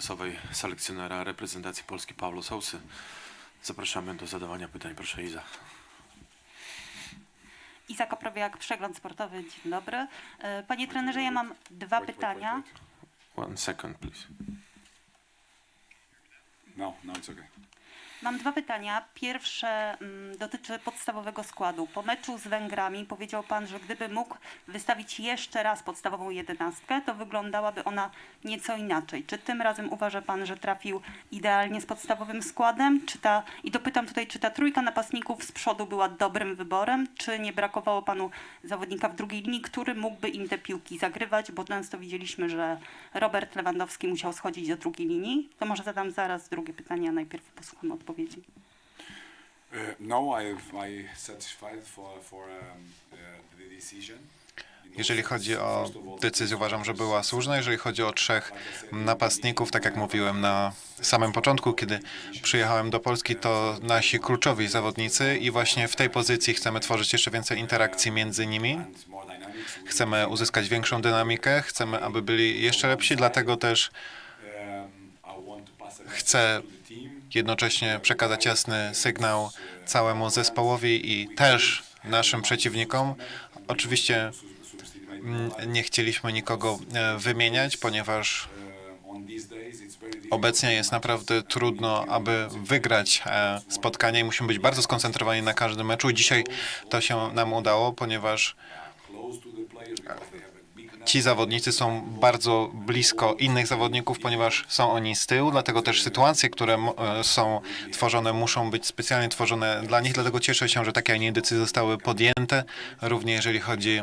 prasowej selekcjonera reprezentacji Polski Paulo Sousy. Zapraszamy do zadawania pytań. Proszę Iza. Iza Koprowiak, Przegląd Sportowy. Dzień dobry. E, Panie trenerze, ja mam dwa pytania. One second, please. No, no, it's okay. Mam dwa pytania. Pierwsze mm, dotyczy podstawowego składu. Po meczu z Węgrami powiedział Pan, że gdyby mógł wystawić jeszcze raz podstawową jedenastkę, to wyglądałaby ona nieco inaczej. Czy tym razem uważa Pan, że trafił idealnie z podstawowym składem? Czy ta, I dopytam tutaj, czy ta trójka napastników z przodu była dobrym wyborem? Czy nie brakowało Panu zawodnika w drugiej linii, który mógłby im te piłki zagrywać? Bo często widzieliśmy, że Robert Lewandowski musiał schodzić do drugiej linii. To może zadam zaraz drugie pytanie, a najpierw posłucham odpowiedzi. Uh, no, um, uh, Jeżeli chodzi o first of all, decyzję, uważam, że była słuszna. Jeżeli chodzi o trzech napastników, tak jak mówiłem na samym początku, kiedy przyjechałem do Polski, to nasi kluczowi zawodnicy i właśnie w tej pozycji chcemy tworzyć jeszcze więcej interakcji między nimi. Chcemy uzyskać większą dynamikę, chcemy, aby byli jeszcze lepsi, dlatego też um, chcę. Jednocześnie przekazać jasny sygnał całemu zespołowi i też naszym przeciwnikom. Oczywiście mm, nie chcieliśmy nikogo e, wymieniać, ponieważ obecnie jest naprawdę trudno, aby wygrać e, spotkanie i musimy być bardzo skoncentrowani na każdym meczu. Dzisiaj to się nam udało, ponieważ ci zawodnicy są bardzo blisko innych zawodników, ponieważ są oni z tyłu, dlatego też sytuacje, które e, są tworzone, muszą być specjalnie tworzone dla nich, dlatego cieszę się, że takie, a nie decyzje zostały podjęte, również jeżeli chodzi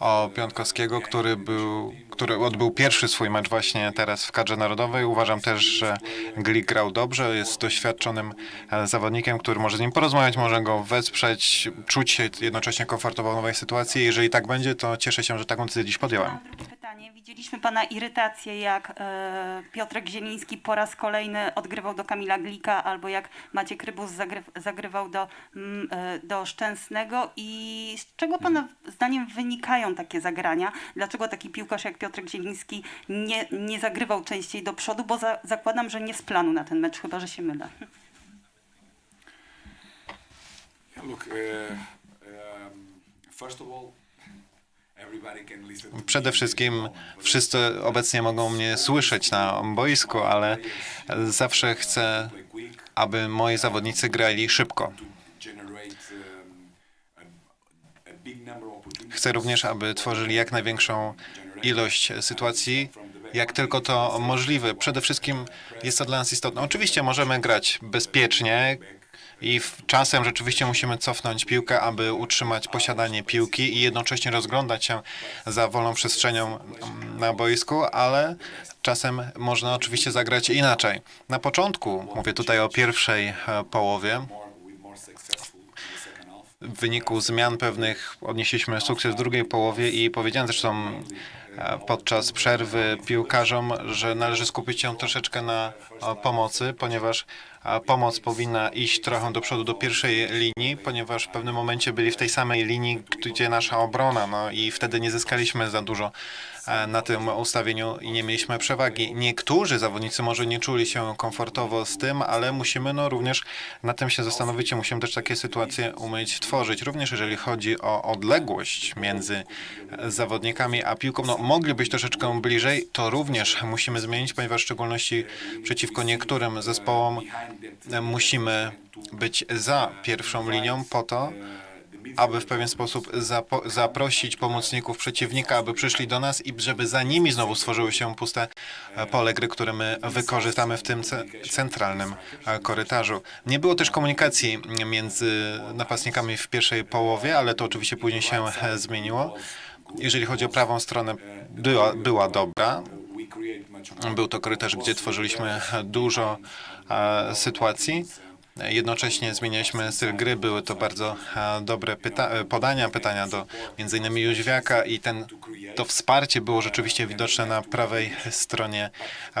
o Piątkowskiego, który był, który odbył pierwszy swój mecz właśnie teraz w kadrze narodowej. Uważam też, że Glik grał dobrze, jest doświadczonym e, zawodnikiem, który może z nim porozmawiać, może go wesprzeć, czuć się jednocześnie komfortowo w nowej sytuacji. Jeżeli tak będzie, to cieszę się, że taką decyzję dziś podjąłem. Pytanie. Widzieliśmy Pana irytację, jak e, Piotrek Zieliński po raz kolejny odgrywał do Kamila Glika, albo jak Maciek Rybus zagry, zagrywał do, mm, e, do Szczęsnego. I z czego Pana zdaniem wynikają takie zagrania? Dlaczego taki piłkarz jak Piotrek Zieliński nie, nie zagrywał częściej do przodu? Bo za, zakładam, że nie z planu na ten mecz, chyba że się mylę. Look, uh, um, first of all, Przede wszystkim wszyscy obecnie mogą mnie słyszeć na boisku, ale zawsze chcę, aby moi zawodnicy grali szybko. Chcę również, aby tworzyli jak największą ilość sytuacji, jak tylko to możliwe. Przede wszystkim jest to dla nas istotne. Oczywiście możemy grać bezpiecznie i czasem rzeczywiście musimy cofnąć piłkę, aby utrzymać posiadanie piłki i jednocześnie rozglądać się za wolną przestrzenią na boisku, ale czasem można oczywiście zagrać inaczej. Na początku, mówię tutaj o pierwszej e, połowie, w wyniku zmian pewnych odnieśliśmy sukces w drugiej połowie i powiedziałem zresztą podczas przerwy piłkarzom, że należy skupić się troszeczkę na pomocy, ponieważ pomoc powinna iść trochę do przodu do pierwszej linii, ponieważ w pewnym momencie byli w tej samej linii, gdzie nasza obrona, no i wtedy nie zyskaliśmy za dużo na tym ustawieniu i nie mieliśmy przewagi. Niektórzy zawodnicy może nie czuli się komfortowo z tym, ale musimy no również na tym się zastanowić i musimy też takie sytuacje umieć tworzyć. Również jeżeli chodzi o odległość między zawodnikami a piłką, no mogli być troszeczkę bliżej, to również musimy zmienić, ponieważ w szczególności przeciwko niektórym zespołom musimy być za pierwszą linią po to, aby w pewien sposób zaprosić pomocników przeciwnika, aby przyszli do nas i żeby za nimi znowu stworzyły się puste e, pole gry, które my wykorzystamy w tym ce- centralnym e, korytarzu. Nie było też komunikacji między napastnikami w pierwszej połowie, ale to oczywiście później się e, zmieniło. Jeżeli chodzi o prawą stronę, była, była dobra. Był to korytarz, gdzie tworzyliśmy dużo e, sytuacji. Jednocześnie zmienialiśmy styl gry, były to bardzo e, dobre pyta- e, podania, pytania do innymi Jóźwiaka i ten, to wsparcie było rzeczywiście widoczne na prawej stronie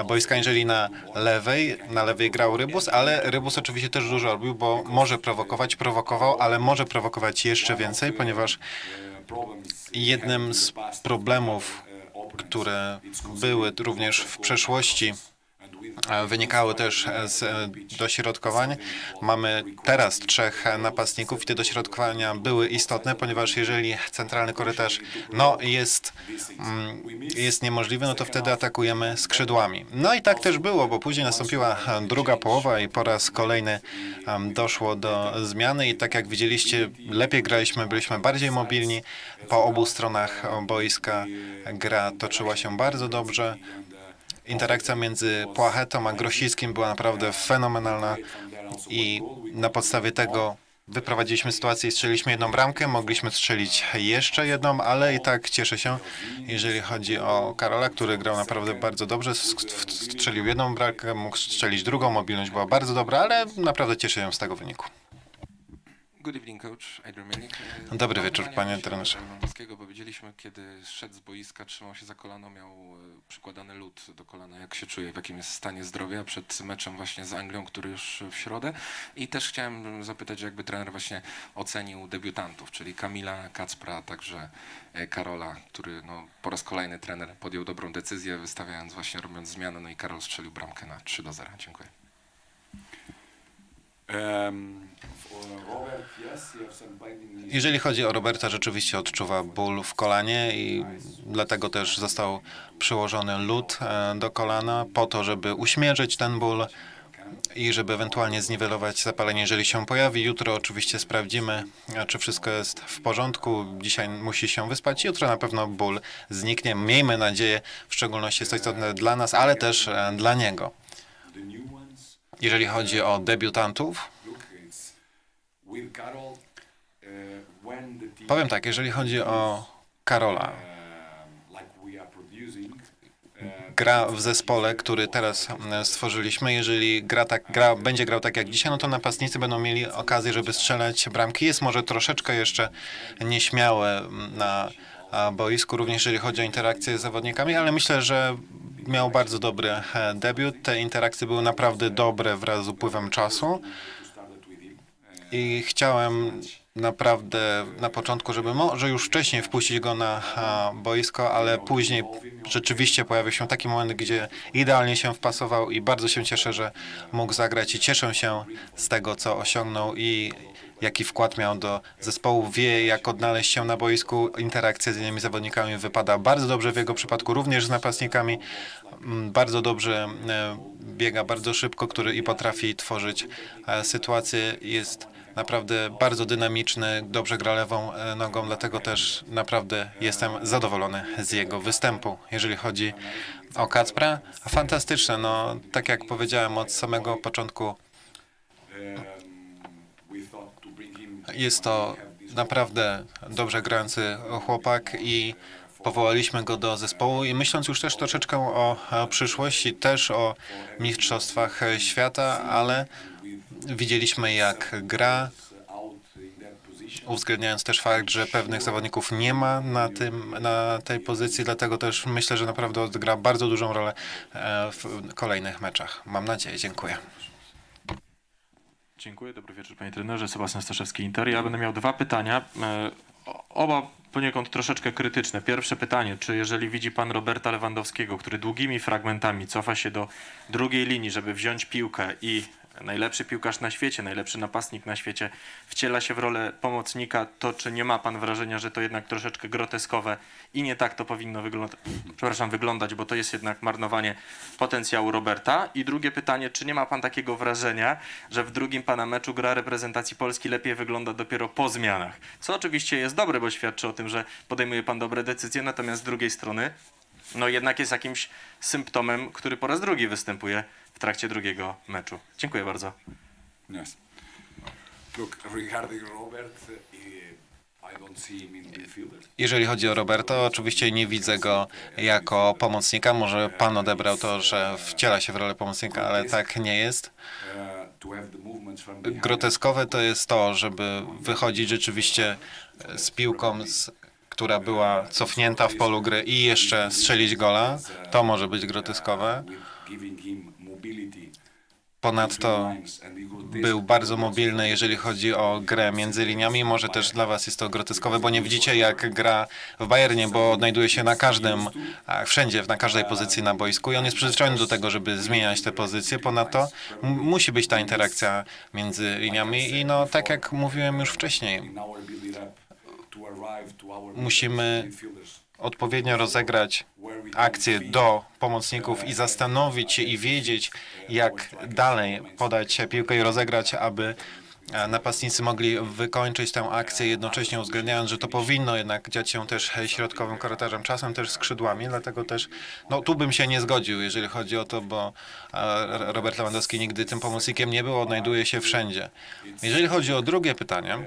boiska, jeżeli na lewej, na lewej grał Rybus, ale Rybus oczywiście też dużo robił, bo może prowokować, prowokował, ale może prowokować jeszcze więcej, ponieważ jednym z problemów które były również w przeszłości, e, wynikały też e, z e, dośrodkowań. Mamy teraz trzech e, napastników i te dośrodkowania były istotne, ponieważ jeżeli centralny korytarz no, jest, mm, jest niemożliwy, no to wtedy atakujemy skrzydłami. No i tak też było, bo później nastąpiła e, druga połowa i po raz kolejny doszło do zmiany i tak jak widzieliście, lepiej graliśmy, byliśmy bardziej mobilni. Po obu stronach e, boiska gra toczyła się bardzo dobrze. Interakcja między Płachetą a Grosickim była naprawdę fenomenalna i na podstawie tego wyprowadziliśmy sytuację i strzeliliśmy jedną bramkę, mogliśmy strzelić jeszcze jedną, ale i tak cieszę się, jeżeli chodzi o Karola, który grał naprawdę bardzo dobrze, strzelił jedną bramkę, mógł strzelić drugą, mobilność była bardzo dobra, ale naprawdę cieszę się z tego wyniku. Good evening, coach. Adrian Mielnik. Dobry Mam wieczór, panie trenerze. Lewandowskiego, bo widzieliśmy, kiedy szedł z boiska, trzymał się za kolano, miał e, przykładany lód do kolana. Jak się czuje, w jakim jest stanie zdrowia przed meczem właśnie z Anglią, który już w środę? I też chciałem zapytać, jakby trener właśnie ocenił debiutantów, czyli Kamila Kacpra, a także e, Karola, który no, po raz kolejny trener podjął dobrą decyzję, wystawiając właśnie, robiąc zmianę, no i Karol strzelił bramkę na 3 do 0. Dziękuję. Um, Jeżeli chodzi o Roberta, rzeczywiście odczuwa ból w kolanie i dlatego też został przyłożony lód e, do kolana po to, żeby uśmierzyć ten ból i żeby ewentualnie zniwelować zapalenie, jeżeli się pojawi. Jutro oczywiście sprawdzimy, e, czy wszystko jest w porządku. Dzisiaj musi się wyspać. Jutro na pewno ból zniknie. Miejmy nadzieję, w szczególności jest to istotne dla nas, ale też e, dla niego. Jeżeli chodzi o debiutantów, Look, it's with Carol. Uh, when the team, powiem tak, jeżeli chodzi o Karola, um, uh, gra w zespole, który teraz e, stworzyliśmy, jeżeli gra tak, gra, będzie grał tak jak dzisiaj, no to napastnicy będą mieli okazję, żeby strzelać bramki. Jest może troszeczkę jeszcze nieśmiałe m, na boisku, również jeżeli chodzi o interakcje z zawodnikami, ale myślę, że miał bardzo dobry e, debiut. Te interakcje były naprawdę dobre wraz z upływem czasu started with him. Uh, i chciałem naprawdę na początku, żeby może już wcześniej wpuścić go na boisko, ale później rzeczywiście pojawił się taki moment, gdzie idealnie się wpasował i bardzo się cieszę, że mógł zagrać i cieszę się z tego, co osiągnął i jaki wkład miał do zespołu, wie jak odnaleźć się na boisku, interakcja z innymi zawodnikami wypada bardzo dobrze w jego przypadku, również z napastnikami, Mm, bardzo dobrze e, biega, bardzo szybko, który i potrafi tworzyć e, sytuacje, jest naprawdę bardzo dynamiczny, dobrze gra lewą e, nogą, dlatego też naprawdę jestem zadowolony z jego występu. Jeżeli chodzi o Kacpra, fantastyczne, no tak jak powiedziałem od samego początku, jest to naprawdę dobrze grający chłopak i powołaliśmy go do zespołu i myśląc już też troszeczkę o przyszłości, też o mistrzostwach świata, ale widzieliśmy jak gra, uwzględniając też fakt, że pewnych zawodników nie ma na, tym, na tej pozycji, dlatego też myślę, że naprawdę odgra bardzo dużą rolę e, w kolejnych meczach. Mam nadzieję. Dziękuję. Dziękuję, dobry wieczór panie trenerze, Sebastian Staszewski Inter. Ja będę miał dwa pytania, e, oba poniekąd troszeczkę krytyczne. Pierwsze pytanie, czy jeżeli widzi pan Roberta Lewandowskiego, który długimi fragmentami cofa się do drugiej linii, żeby wziąć piłkę i najlepszy piłkarz na świecie, najlepszy napastnik na świecie wciela się w rolę pomocnika, to czy nie ma pan wrażenia, że to jednak troszeczkę groteskowe i nie tak to powinno wyglądać, przepraszam, wyglądać, bo to jest jednak marnowanie potencjału Roberta. I drugie pytanie, czy nie ma pan takiego wrażenia, że w drugim pana meczu gra reprezentacji Polski lepiej wygląda dopiero po zmianach? Co oczywiście jest dobre, bo świadczy o tym, że podejmuje pan dobre decyzje, natomiast z drugiej strony no jednak jest jakimś symptomem, który po raz drugi występuje trakcie drugiego meczu. Dziękuję bardzo. Yes. Look, regarding Robert, uh, I don't see him in midfielder. Jeżeli chodzi o Roberto, oczywiście nie widzę go jako pomocnika. Może pan odebrał to, że wciela się w rolę pomocnika, ale tak nie jest. Uh. Groteskowe to jest to, żeby wychodzić rzeczywiście z piłką, z, która była cofnięta w polu gry i jeszcze strzelić gola. To może być groteskowe. with giving him mobility Ponadto był bardzo mobilny, jeżeli chodzi o grę między liniami. Może też dla Was jest to groteskowe, bo nie widzicie jak gra w Bayernie, bo odnajduje się na każdym, wszędzie, na każdej pozycji na boisku i on jest przyzwyczajony do tego, żeby zmieniać te pozycje. Ponadto musi być ta interakcja między liniami i no, tak jak mówiłem już wcześniej, Musimy odpowiednio rozegrać can do pomocników i zastanowić się i wiedzieć, jak dalej podać piłkę i rozegrać, aby e, napastnicy mogli wykończyć tę akcję, jednocześnie uwzględniając, że to powinno jednak dziać się też środkowym korytarzem, czasem też skrzydłami, dlatego też, no tu bym się nie zgodził, jeżeli chodzi o to, bo e, Robert Lewandowski nigdy tym pomocnikiem nie był, odnajduje się wszędzie. Jeżeli chodzi o drugie pytanie,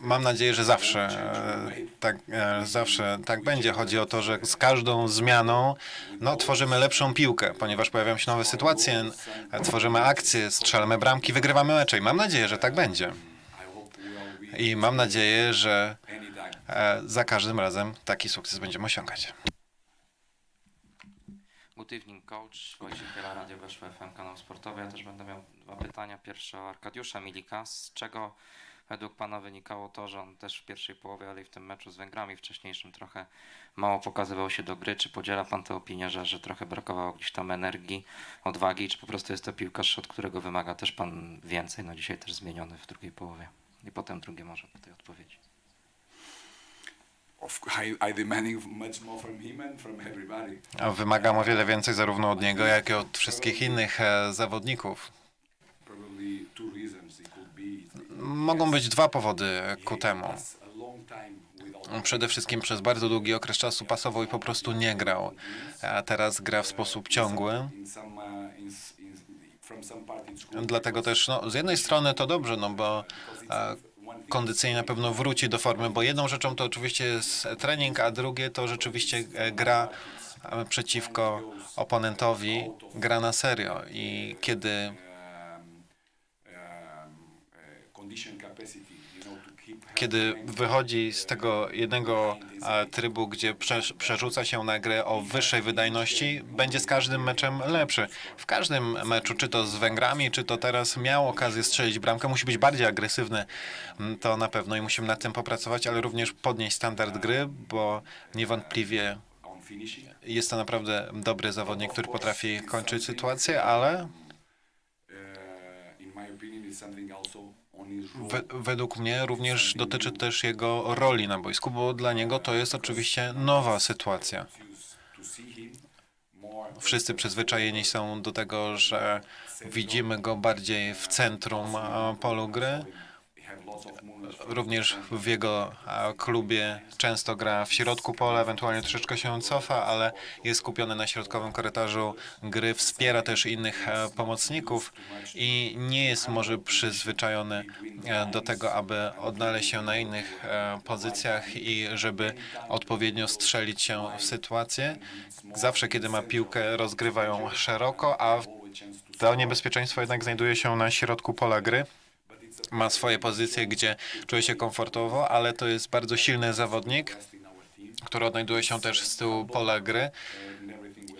Mam nadzieję, że zawsze e, tak, e, zawsze tak będzie. Chodzi o to, że z każdą zmianą no, tworzymy lepszą piłkę, ponieważ pojawiają się nowe sytuacje, e, tworzymy akcje, strzelamy bramki, wygrywamy mecze i mam nadzieję, że tak będzie. I mam nadzieję, że za każdym razem taki sukces będziemy osiągać. Good evening, coach. Wojciech Biela, Radio Weszło FM, kanał sportowy. Ja też będę miał dwa pytania. Pierwsze o Arkadiusza Milika. Z czego według Pana wynikało to, że on też w pierwszej połowie, ale i w tym meczu z Węgrami wcześniejszym trochę mało pokazywał się do gry? Czy podziela Pan tę opinię, że, że trochę brakowało gdzieś tam energii, odwagi? Czy po prostu jest to piłkarz, od którego wymaga też Pan więcej? No dzisiaj też zmieniony w drugiej połowie. I potem drugie może po tej odpowiedzi. A Wymagam o wiele więcej zarówno od niego, jak i od wszystkich innych e, zawodników. Mogą być dwa powody ku temu. Przede wszystkim przez bardzo długi okres czasu pasował i po prostu nie grał. A teraz gra w sposób ciągły. Dlatego też, no, z jednej strony to dobrze, no bo kondycyjnie na pewno wróci do formy, bo jedną rzeczą to oczywiście jest trening, a drugie to rzeczywiście e, gra e, przeciwko oponentowi, gra na serio i kiedy um, um, uh, condition capacity, you know, to keep kiedy wychodzi z tego jednego e, trybu, gdzie prze, przerzuca się na grę o wyższej wydajności, będzie z każdym meczem lepszy. W każdym meczu, czy to z Węgrami, czy to teraz miał okazję strzelić bramkę, musi być bardziej agresywny, Mm, to na pewno i musimy nad tym popracować, ale również podnieść standard gry, bo niewątpliwie jest to naprawdę dobry zawodnik, który potrafi kończyć sytuację, ale Według mnie również dotyczy też jego roli na boisku, bo dla niego to jest oczywiście nowa sytuacja. Wszyscy przyzwyczajeni są do tego, że widzimy go bardziej w centrum polu gry. Również w jego klubie często gra w środku pola, ewentualnie troszeczkę się cofa, ale jest skupiony na środkowym korytarzu gry, wspiera też innych pomocników i nie jest może przyzwyczajony do tego, aby odnaleźć się na innych pozycjach i żeby odpowiednio strzelić się w sytuację. Zawsze, kiedy ma piłkę, rozgrywa ją szeroko, a to niebezpieczeństwo jednak znajduje się na środku pola gry ma swoje pozycje, gdzie czuje się komfortowo, ale to jest bardzo silny zawodnik, który odnajduje się też z tyłu pola gry.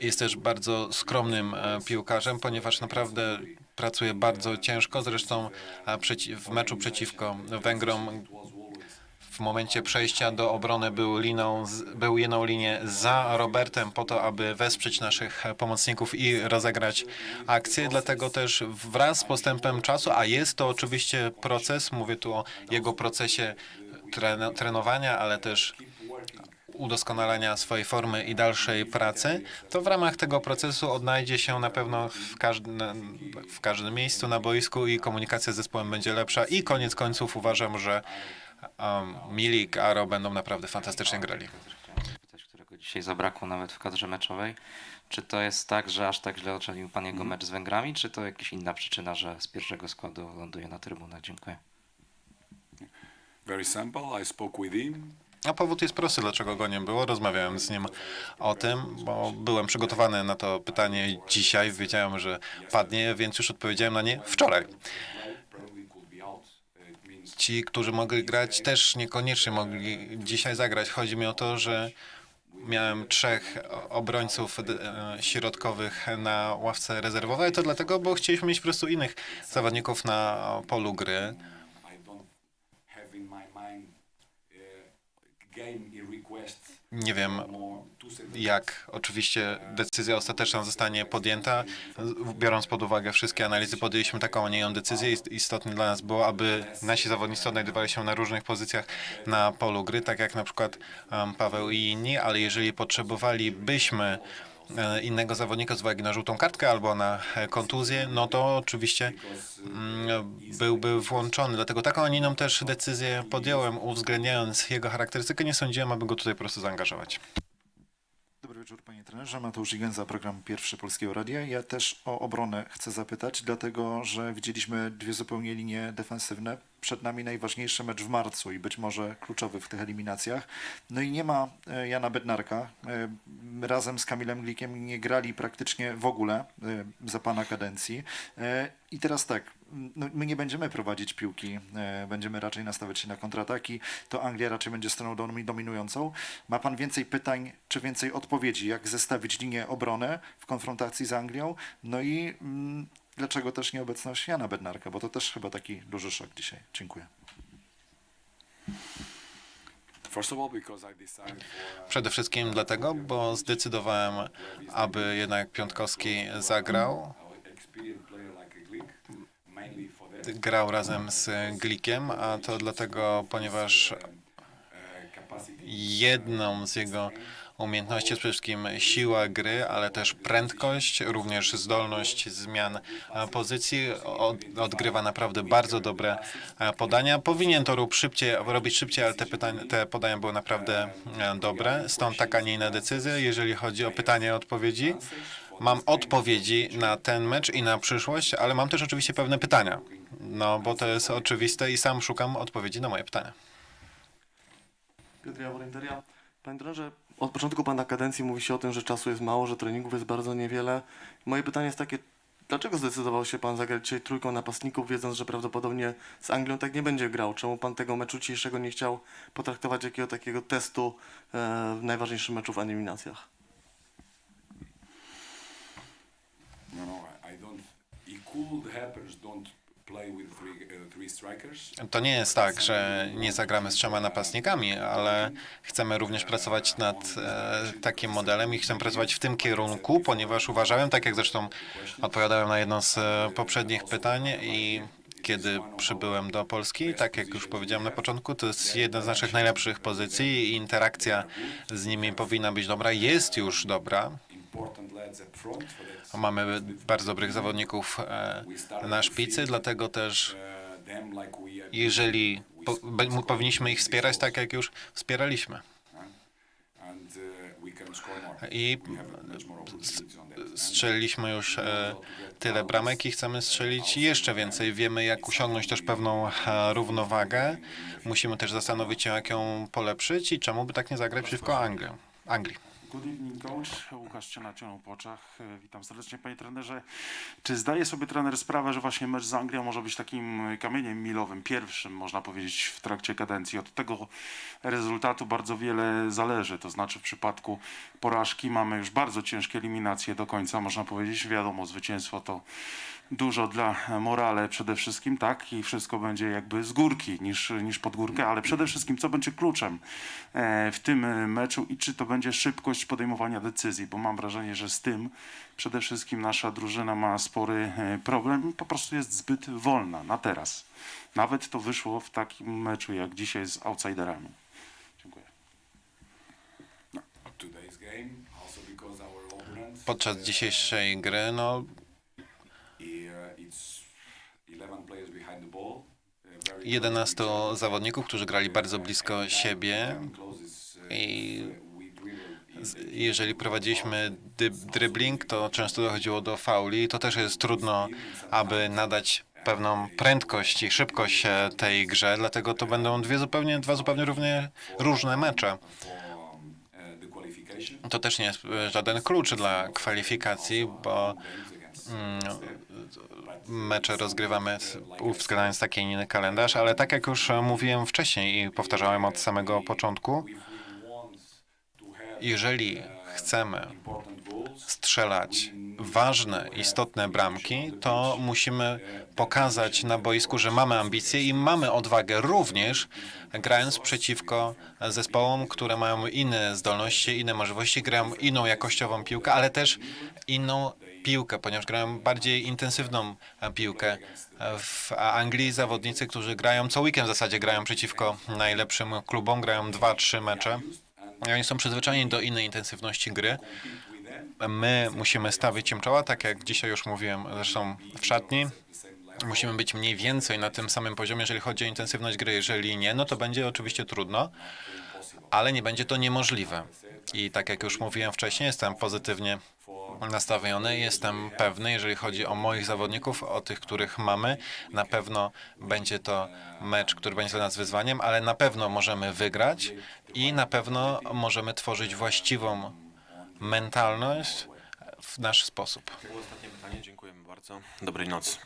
Jest też bardzo skromnym e, piłkarzem, ponieważ naprawdę pracuje bardzo ciężko. Zresztą e, w meczu przeciwko Węgrom w momencie przejścia do obrony był, liną, był jedną linię za Robertem po to, aby wesprzeć naszych pomocników i rozegrać akcję. Dlatego też wraz z postępem czasu, a jest to oczywiście proces, mówię tu o jego procesie treno- trenowania, ale też udoskonalania swojej formy i dalszej pracy, to w ramach tego procesu odnajdzie się na pewno w każdym, w każdym miejscu na boisku i komunikacja z zespołem będzie lepsza i koniec końców uważam, że um, Milik, Aro będą naprawdę fantastycznie grali. Zapytać, którego dzisiaj zabrakło nawet w kadrze meczowej. Czy to jest tak, że aż tak źle ocenił Pan jego mecz z Węgrami, czy to jakaś inna przyczyna, że z pierwszego składu ląduje na trybunach? Dziękuję. Very simple. I spoke with him. A powód jest prosty, dlaczego go nie było. Rozmawiałem z nim o tym, bo byłem przygotowany na to pytanie dzisiaj. Wiedziałem, że padnie, więc już odpowiedziałem na nie wczoraj. Probably could be out. Uh, It means Ci, którzy mogli grać, też niekoniecznie mogli dzisiaj zagrać. Chodzi mi o to, że miałem trzech obrońców e, środkowych na ławce rezerwowej, to dlatego, bo chcieliśmy mieć po prostu innych zawodników na polu gry. Nie wiem, jak oczywiście decyzja ostateczna zostanie podjęta. Biorąc pod uwagę wszystkie analizy, podjęliśmy taką, a nie inną decyzję. Ist- Istotne dla nas było, aby nasi zawodnicy odnajdywali się na różnych pozycjach na polu gry, tak jak na przykład Paweł i inni, ale jeżeli potrzebowalibyśmy e, innego zawodnika z uwagi na żółtą kartkę albo na e, kontuzję, no to oczywiście mm, byłby włączony. Dlatego taką, a nie inną też decyzję podjąłem, uwzględniając jego charakterystykę. Nie sądziłem, aby go tutaj po prostu zaangażować. Wieczór panie trenerze, Mateusz Igenza, program Pierwszy Polskiego Radia. Ja też o obronę chcę zapytać, dlatego że widzieliśmy dwie zupełnie linie defensywne. Przed nami najważniejszy mecz w marcu i być może kluczowy w tych eliminacjach. No i nie ma e, Jana Bednarka. E, Razem z Kamilem Glikiem nie grali praktycznie w ogóle e, za pana kadencji. I teraz tak, no, my nie będziemy prowadzić piłki, będziemy raczej nastawiać się na kontrataki. To Anglia raczej będzie stroną domi- dominującą. Ma pan więcej pytań czy więcej odpowiedzi, jak zestawić linię obrony w konfrontacji z Anglią? No i mm, dlaczego też nieobecność Jana Bednarka, bo to też chyba taki duży szok dzisiaj. Dziękuję. Uh, Przede wszystkim dlatego, bo zdecydowałem, aby jednak Piątkowski zagrał. Grał razem z Glikiem, a to dlatego, ponieważ jedną z jego umiejętności przede wszystkim siła gry, ale też prędkość, również zdolność zmian e, pozycji. Od, odgrywa naprawdę bardzo dobre e, podania. Powinien to rób szybciej, robić szybciej, ale te, pytania, te podania były naprawdę e, dobre. Stąd taka, nie inna decyzja. Jeżeli chodzi o pytania i odpowiedzi, mam odpowiedzi na ten mecz i na przyszłość, ale mam też oczywiście pewne pytania. No, bo to jest oczywiste i sam szukam odpowiedzi na moje pytania. Piotr Jawor, Interia. Panie trenerze, od początku pana kadencji mówi się o tym, że czasu jest mało, że treningów jest bardzo niewiele. Moje pytanie jest takie, dlaczego zdecydował się pan zagrać dzisiaj trójką napastników, wiedząc, że prawdopodobnie z Anglią tak nie będzie grał? Czemu pan tego meczu dzisiejszego nie chciał potraktować jakiego takiego testu e, w najważniejszym meczu w eliminacjach? No, no, I, don't. It could happen. Don't strikers. To nie jest tak, że nie zagramy z trzema napastnikami, ale chcemy również pracować nad e, takim modelem i chcemy pracować w tym kierunku, ponieważ uważałem, tak jak zresztą odpowiadałem na jedno z e, poprzednich pytań i kiedy przybyłem do Polski, tak jak już powiedziałem na początku, to jest jedna z naszych najlepszych pozycji i interakcja z nimi powinna być dobra, jest już dobra. Mamy bardzo dobrych zawodników e, na szpicy, dlatego też jeżeli po, powinniśmy ich wspierać tak, jak już wspieraliśmy. I strzeliliśmy już e, tyle bramek i chcemy strzelić jeszcze więcej. Wiemy, jak osiągnąć też pewną e, równowagę. Musimy też zastanowić się, jak ją polepszyć i czemu by tak nie zagrać przeciwko Anglii. Anglii. Good evening, coach. Łukasz Cienacioną po oczach. Witam serdecznie, panie trenerze. Czy zdaje sobie trener sprawę, że właśnie mecz z Anglią może być takim kamieniem milowym, pierwszym, można powiedzieć, w trakcie kadencji? Od tego rezultatu bardzo wiele zależy. To znaczy, w przypadku porażki mamy już bardzo ciężkie eliminacje do końca, można powiedzieć. Wiadomo, zwycięstwo to dużo dla morale przede wszystkim, tak? I wszystko będzie jakby z górki niż, niż pod górkę, ale przede wszystkim co będzie kluczem e, w tym e, meczu i czy to będzie szybkość podejmowania decyzji, bo mam wrażenie, że z tym przede wszystkim nasza drużyna ma spory e, problem, po prostu jest zbyt wolna na teraz. Nawet to wyszło w takim meczu jak dzisiaj z outsiderami. Dziękuję. Opponent. Podczas dzisiejszej gry, no, i- uh, it's 11 players behind the ball. uh, very 11 zawodników, którzy grali bardzo blisko siebie i jeżeli prowadziliśmy dribbling, to często dochodziło do fauli to też jest trudno, aby nadać pewną prędkość i szybkość e, tej grze, dlatego to będą dwie zupełnie, dwa zupełnie równie różne mecze. To też nie jest e, żaden klucz dla kwalifikacji, bo mecze rozgrywamy uwzględniając taki inny kalendarz, ale tak jak już e, mówiłem wcześniej i powtarzałem od samego początku, Jeżeli chcemy strzelać ważne, istotne bramki, to musimy pokazać na boisku, że mamy ambicje i mamy odwagę również grając przeciwko zespołom, które mają inne zdolności, inne możliwości, grają inną jakościową piłkę, ale też inną piłkę, ponieważ grają bardziej intensywną e, piłkę. W Anglii zawodnicy, którzy grają co weekend w zasadzie grają przeciwko najlepszym klubom, grają dwa, trzy mecze. I oni są przyzwyczajeni do innej intensywności gry. My musimy stawić im czoła, tak jak dzisiaj już mówiłem, zresztą w szatni. Musimy być mniej więcej na tym samym poziomie, jeżeli chodzi o intensywność gry. Jeżeli nie, no to będzie oczywiście trudno, ale nie będzie to niemożliwe. I tak jak już mówiłem wcześniej, jestem pozytywnie nastawiony. Jestem pewny, jeżeli chodzi o moich zawodników, o tych, których mamy. Na pewno będzie to mecz, który będzie dla nas wyzwaniem, ale na pewno możemy wygrać i na pewno możemy tworzyć właściwą mentalność w nasz sposób. To było ostatnie pytanie. Dziękujemy bardzo. Dobrej nocy.